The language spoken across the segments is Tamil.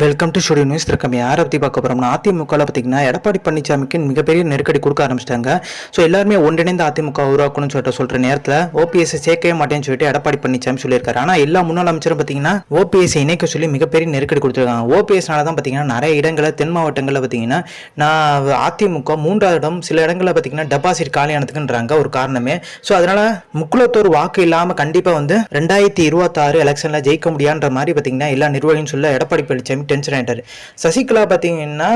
வெல்கம் டு ஸ்டுடியோ நியூஸ் திருக்கம் யாரை பற்றி பார்க்க போகிறோம்னா அதிமுகவில் பார்த்தீங்கன்னா எடப்பாடி பழனிசாமிக்கு மிகப்பெரிய நெருக்கடி கொடுக்க ஆரம்பிச்சிட்டாங்க. ஸோ எல்லாருமே ஒன்றிணைந்து அதிமுக உருவாக்கணும்னு சொல்லிட்டு சொல்கிற நேரத்தில் ஓபிஎஸ் சேர்க்கவே மாட்டேன்னு சொல்லிட்டு எடப்பாடி பழனிசாமி சொல்லியிருக்காரு. ஆனால் எல்லா முன்னாள் அமைச்சரும் பார்த்தீங்கன்னா ஓபிஎஸ் இணைக்க சொல்லி மிகப்பெரிய நெருக்கடி கொடுத்துருக்காங்க. ஓபிஎஸ்னால தான் பார்த்தீங்கன்னா நிறைய இடங்களில் தென் மாவட்டங்களில் பார்த்தீங்கன்னா நான் அதிமுக மூன்றாவது இடம் சில இடங்களில் பார்த்தீங்கன்னா டெபாசிட் காலியானதுக்குன்றாங்க ஒரு காரணமே. ஸோ அதனால் முக்குலத்தோர் வாக்கு இல்லாமல் கண்டிப்பாக வந்து ரெண்டாயிரத்தி இருபத்தாறு எலெக்ஷனில் ஜெயிக்க முடியான்ற மாதிரி பார்த்தீங்கன்னா எல்லா நிர்வாகியும் சொல்ல எடப்பாடி பழனிசாமி டென்ஷன் ஆகிட்டார் சசிகலா பார்த்தீங்கன்னா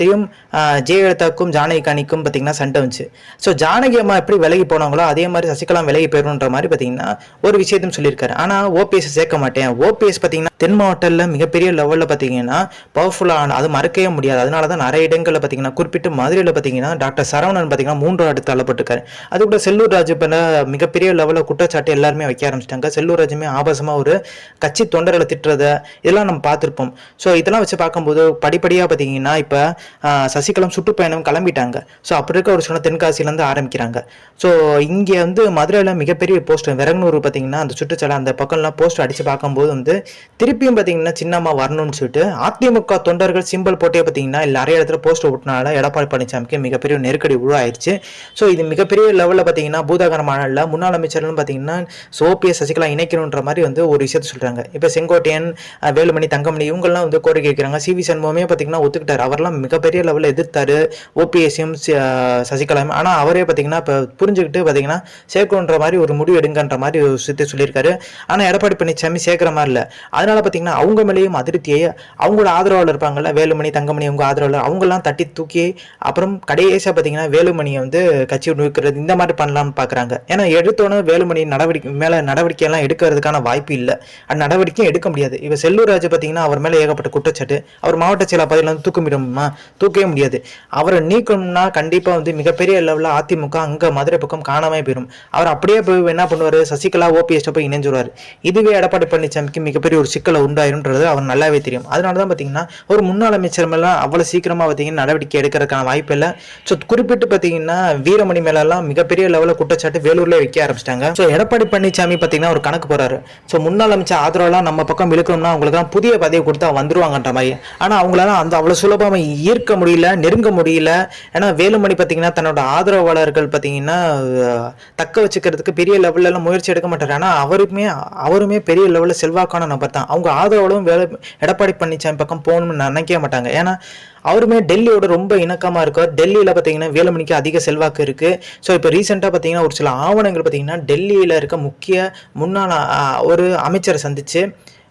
தெரியும் ஆ, ஜெயலலிதாவுக்கும் ஜானகி கணிக்கும் பார்த்தீங்கன்னா சண்டை வந்துச்சு. ஸோ ஜானகி அம்மா எப்படி விலகி போனாங்களோ அதே மாதிரி சசிகலா விலகி போயிடணுன்ற மாதிரி பார்த்தீங்கன்னா ஒரு விஷயத்தையும் சொல்லியிருக்காரு. ஆனால் ஓபிஎஸ் சேர்க்க மாட்டேன். ஓபிஎஸ் பார்த்தீங்கன்னா தென் மாவட்டத்தில் மிகப்பெரிய லெவலில் பார்த்தீங்கன்னா பவர்ஃபுல்லான அது மறக்கவே முடியாது. அதனால தான் நிறைய இடங்களில் பார்த்தீங்கன்னா குறிப்பிட்டு மதுரையில் பார்த்தீங்கன்னா டாக்டர் சரவணன் பார்த்தீங்கன்னா மூன்று அடுத்து தள்ளப்பட்டிருக்காரு அது கூட செல்லூர் ராஜு மிகப்பெரிய லெவலில் குற்றச்சாட்டு எல்லாருமே வைக்க ஆரம்பிச்சிட்டாங்க. செல்லூர் ராஜுமே ஆபாசமாக ஒரு கட்சி தொண்டர்களை திட்டுறத இதெல்லாம் நம்ம பார்த்துருப்போம். ஸோ இதெல்லாம் வச்சு பார்க்கும்போது படிப்படியாக பார்த்தீங்கன்னா இப்போ சசிகலம் சுற்றுப்பயணம் கிளம்பிட்டாங்க. ஸோ அப்படி இருக்க ஒரு சொன்ன தென்காசியிலேருந்து ஆரம்பிக்கிறாங்க. ஸோ இங்கே வந்து மதுரையில் மிகப்பெரிய போஸ்ட் விரங்கனூர் பார்த்தீங்கன்னா அந்த சுற்றுச்சாலை அந்த பக்கம்லாம் போஸ்ட் அடித்து பார்க்கும்போது வந்து திருப்பியும் பார்த்தீங்கன்னா சின்னம்மா வரணும்னு சொல்லிட்டு அதிமுக தொண்டர்கள் சிம்பிள் போட்டே பார்த்தீங்கன்னா நிறைய இடத்துல போஸ்ட் ஓட்டினால எடப்பாடி பழனிசாமிக்கு மிகப்பெரிய நெருக்கடி உருவாயிருச்சு. ஸோ இது மிகப்பெரிய லெவலில் பார்த்தீங்கன்னா பூதாகர மாநாளில் முன்னாள் அமைச்சர்னு பார்த்தீங்கன்னா சோபிஎஸ் சசிகலா இணைக்கணுன்ற மாதிரி வந்து ஒரு விஷயத்த சொல்கிறாங்க இப்போ செங்கோட்டையன் வேலுமணி தங்கமணி இவங்கெல்லாம் வந்து கோரிக்கை வைக்கிறாங்க சிவி சண்முகமே பார்த்தீங்கன்னா ஒத்துக்கிட்டார். அவர்லாம் மிகப்பெரிய லெவலில் எதிர்த்தாரு. ஓபிஎஸ்சியும் சசிகலாவும். ஆனால் அவரே பார்த்தீங்கன்னா இப்போ புரிஞ்சுக்கிட்டு பார்த்தீங்கன்னா சேர்க்கணுன்ற மாதிரி ஒரு முடிவு எடுங்கன்ற மாதிரி ஒரு சுற்றி சொல்லியிருக்காரு. ஆனால் எடப்பாடி பழனிசாமி சேர்க்குற மாதிரி இல்லை. அதனால பார்த்தீங்கன்னா அவங்க மேலேயும் அதிருப்தியை அவங்களோட ஆதரவாளர் இருப்பாங்கல்ல வேலுமணி தங்கமணி அவங்க ஆதரவாளர் அவங்கெல்லாம் தட்டி தூக்கி அப்புறம் கடைசியாக பார்த்தீங்கன்னா வேலுமணியை வந்து கட்சி நுழைக்கிறது இந்த மாதிரி பண்ணலாம்னு பார்க்குறாங்க ஏன்னா எடுத்தோன்னே வேலுமணி நடவடிக்கை மேலே நடவடிக்கையெல்லாம் எடுக்கிறதுக்கான வாய்ப்பு இல்லை. அந்த நடவடிக்கையும் எடுக்க முடியாது. இப்போ செல்லூர் ராஜ் பார்த்தீங்கன்னா அவர் மேலே ஏகப்பட்ட குற்றச்சாட்டு. அவர் மாவட்ட செயலா பதவியில் வந்து தூக்க முடியுமா தூக்கவே முடியாது. அவரை நீக்கணும்னா கண்டிப்பாக வந்து மிகப்பெரிய லெவலில் அதிமுக அங்கே மதுரை பக்கம் காணாமல் போயிடும். அவர் அப்படியே போய் என்ன பண்ணுவார்? சசிகலா ஓபிஎஸ் போய் இணைஞ்சிருவார். இதுவே எடப்பாடி பழனிசாமிக்கு மிகப்பெரிய ஒரு சிக்கலை உண்டாயிரும்ன்றது அவர் நல்லாவே தெரியும். அதனால தான் பார்த்தீங்கன்னா ஒரு முன்னாள் அமைச்சர் மேலாம் அவ்வளோ சீக்கிரமாக பார்த்தீங்கன்னா நடவடிக்கை எடுக்கிறதுக்கான வாய்ப்பு இல்லை. ஸோ குறிப்பிட்டு பார்த்தீங்கன்னா வீரமணி மேலெல்லாம் மிகப்பெரிய லெவலில் குற்றச்சாட்டு வேலூர்லேயே வைக்க ஆரம்பிச்சிட்டாங்க. ஸோ எடப்பாடி பழனிசாமி பார்த்தீங்கன்னா ஒரு கணக்கு போறாரு. ஸோ முன்னாள் அமைச்சர் ஆதரவெல்லாம் நம்ம பக்கம் இழுக்கணும்னா அவங்களுக்குலாம் புதிய பதவி கொடுத்தா வந்துருவாங்கன்ற மாதிரி. ஆனால் அவங்களால அந்த அவ்வளோ சுலபமாக ஈர்க்க முடியல நெருங்க முடியல. ஏன்னா வேலுமணி பார்த்தீங்கன்னா தன்னோட ஆதரவாளர்கள் பார்த்தீங்கன்னா தக்க வச்சுக்கிறதுக்கு பெரிய லெவல்லலாம் முயற்சி எடுக்க மாட்டார். ஆனால் அவருமே அவருமே பெரிய லெவலில் செல்வாக்கான நபர் தான். அவங்க ஆதரவாளும் வேலை எடப்பாடி பழனிசாமி பக்கம் போகணும்னு நினைக்கவே மாட்டாங்க. ஏன்னா அவருமே டெல்லியோட ரொம்ப இணக்கமாக இருக்கார். டெல்லியில் பார்த்தீங்கன்னா வேலுமணிக்கு அதிக செல்வாக்கு இருக்குது ஸோ இப்போ ரீசெண்டாக பார்த்தீங்கன்னா ஒரு சில ஆவணங்கள் பார்த்தீங்கன்னா டெல்லியில் இருக்க முக்கிய முன்னாள் ஒரு அமைச்சரை சந்திச்சு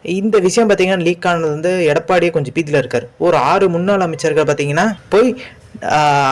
இந்த விஷயம் பார்த்தீங்கன்னா லீக் ஆனது வந்து எடப்பாடியே கொஞ்சம் பீதியில் இருக்கார். ஒரு ஆறு முன்னாள் அமைச்சர்கள் பார்த்தீங்கன்னா போய்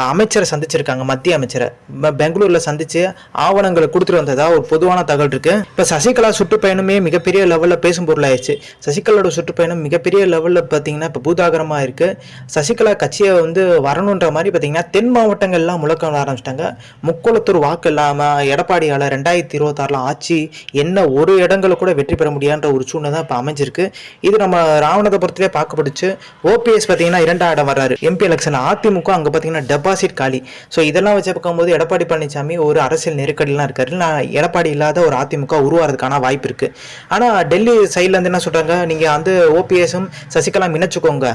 அமைச்சரை சந்திச்சிருக்காங்க மத்திய அமைச்சரை. பெ- பெங்களூர்ல சந்திச்சு ஆவணங்களை கொடுத்துட்டு வந்ததா ஒரு பொதுவான தகவல் இருக்கு. இப்போ சசிகலா சுற்றுப்பயணமே மிகப்பெரிய லெவலில் பேசும் பொருளாயிருச்சு சசிகலாவோட சுற்றுப்பயணம் மிகப்பெரிய லெவலில் பார்த்தீங்கன்னா இப்போ பூதாகரமாக இருக்கு. சசிகலா கட்சியை வந்து வரணுன்ற மாதிரி பார்த்தீங்கன்னா தென் மாவட்டங்கள்லாம் முழக்கம் ஆரம்பிச்சிட்டாங்க. முக்குளத்தூர் வாக்கு இல்லாமல் எடப்பாடியால் ரெண்டாயிரத்தி இருபத்தாறில் ஆட்சி என்ன ஒரு இடங்களை கூட வெற்றி பெற முடியான்ற ஒரு சூழ்நிலை தான் இப்போ அமைஞ்சிருக்கு. இது நம்ம ராவணதபுரத்திலே பார்க்கப்படுச்சு. ஓபிஎஸ் பார்த்தீங்கன்னா இரண்டாம் இடம் வர்றாரு. எம்பி எலெக்ஷன் அதிமுக அங்கே பார்த்தீங்கன்னா டெபாசிட் காலி. ஸோ இதெல்லாம் வச்சு பார்க்கும்போது எடப்பாடி பழனிசாமி ஒரு அரசியல் நெருக்கடிலாம் இருக்காரு. நான் எடப்பாடி இல்லாத ஒரு அதிமுக உருவாகிறதுக்கான வாய்ப்பு இருக்குது ஆனால் டெல்லி சைட்லேருந்து என்ன சொல்கிறாங்க நீங்கள் வந்து ஓபிஎஸும் சசிகலா இணைச்சுக்கோங்க.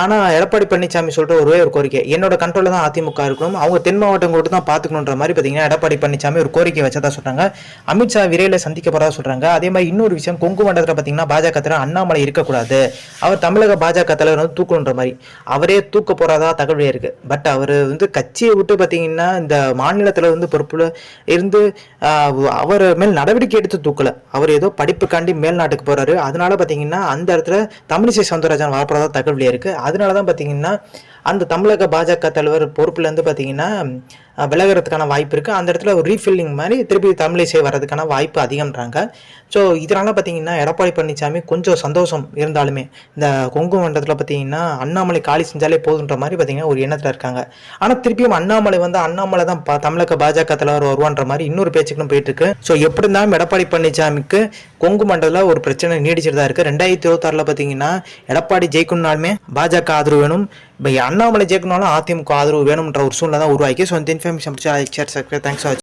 ஆனால் எடப்பாடி பழனிசாமி சொல்கிற ஒரே ஒரு கோரிக்கை. என்னோட கண்ட்ரோலில் தான் அதிமுக இருக்கணும். அவங்க தென் மாவட்டங்களோடு தான் பார்த்துக்கணுன்ற மாதிரி பார்த்தீங்கன்னா எடப்பாடி பழனிசாமி ஒரு கோரிக்கை வச்சதா சொல்கிறாங்க அமித்ஷா விரைவில் சந்திக்க போகிறதா சொல்கிறாங்க அதே மாதிரி இன்னொரு விஷயம் கொங்கு மண்டலத்தில் பார்த்தீங்கன்னா பாஜக தலைவர் அண்ணாமலை இருக்கக்கூடாது. அவர் தமிழக பாஜக தலைவர் வந்து தூக்கணுன்ற மாதிரி. அவரே தூக்க போகிறதா தகவல் இருக்குது பட் அவர் வந்து கட்சியை விட்டு பார்த்தீங்கன்னா இந்த மாநிலத்தில் வந்து பொறுப்பில் இருந்து அவர் மேல் நடவடிக்கை எடுத்து தூக்கல. அவர் ஏதோ படிப்புக்காண்டி மேல்நாட்டுக்கு போகிறாரு அதனால பார்த்தீங்கன்னா அந்த இடத்துல தமிழிசை சவுந்தரராஜன் வரப்போறதா தகவல் இருக்குது அதனால தான் பார்த்தீங்கன்னா அந்த தமிழக பாஜக தலைவர் பொறுப்புலேருந்து பார்த்தீங்கன்னா விலகுறதுக்கான வாய்ப்பு இருக்குது அந்த இடத்துல ஒரு ரீஃபில்லிங் மாதிரி திருப்பி தமிழிசை வர்றதுக்கான வாய்ப்பு அதிகம்ன்றாங்க. ஸோ இதனால் பார்த்தீங்கன்னா எடப்பாடி பழனிசாமி கொஞ்சம் சந்தோஷம் இருந்தாலுமே இந்த கொங்கு மண்டலத்தில் பார்த்தீங்கன்னா அண்ணாமலை காலி செஞ்சாலே போதுன்ற மாதிரி பார்த்தீங்கன்னா ஒரு எண்ணத்தில் இருக்காங்க. ஆனால் திருப்பியும் அண்ணாமலை வந்து அண்ணாமலை தான் பா- தமிழக பாஜக தலைவர் வருவான்ற மாதிரி இன்னொரு பேச்சுக்கும் போயிட்டு இருக்கு ஸோ எப்படி இருந்தாலும் எடப்பாடி பழனிசாமிக்கு கொங்கு மண்டலத்தில் ஒரு பிரச்சனை நீடிச்சிட்டு தான் இருக்குது ரெண்டாயிரத்தி இருபத்தாறில் பார்த்தீங்கன்னா எடப்பாடி ஜெயிக்கணும்னாலுமே பாஜக ஆதரவு வேணும். இப்போ அண்ணாமலை ஜெயிக்கணும்னாலும் அதிமுக ஆதரவு வேணும்ன்ற ஒரு சூழ்நிலை தான் உருவாக்கி. ஸோ ఇన్ఫర్మేషన్ చాలా ఇచ్చారు సబ్స్క్రైబ్ థ్యాంక్స్ ఫర్